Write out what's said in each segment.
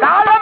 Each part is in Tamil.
¡Cala!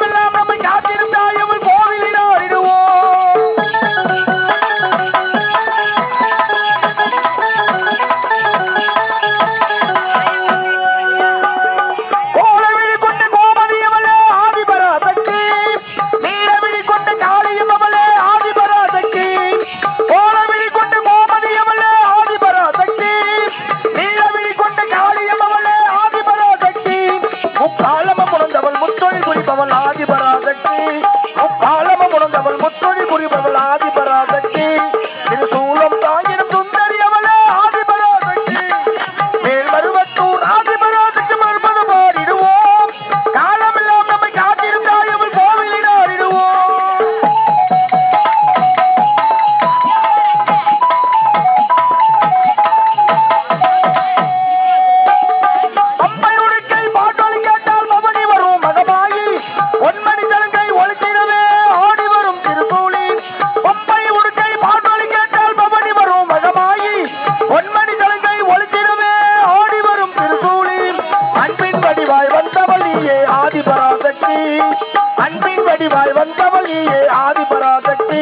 வந்தவள் நீயே ஆதிபராசக்தி.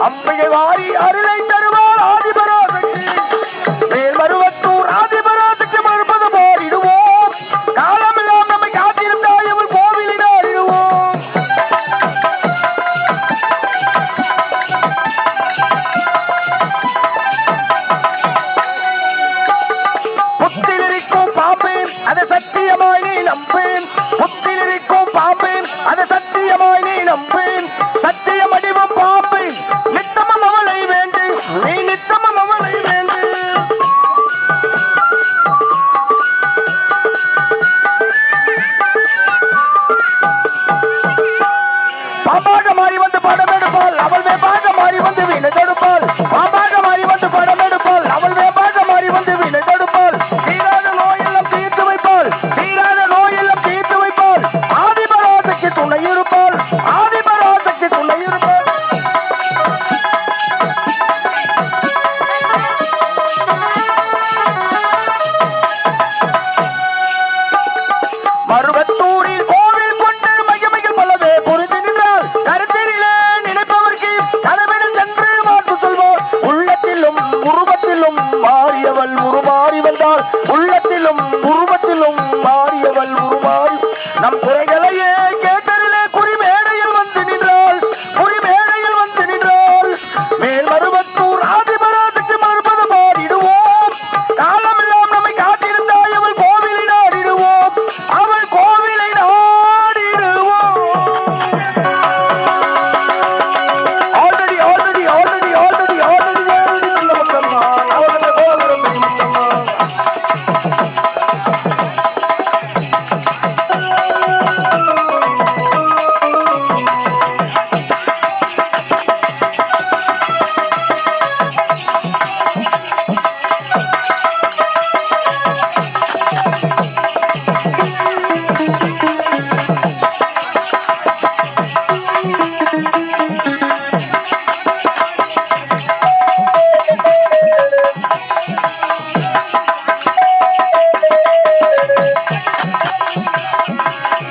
அம்மையை வாரி அருளை தருவார். in a man. পূর্ব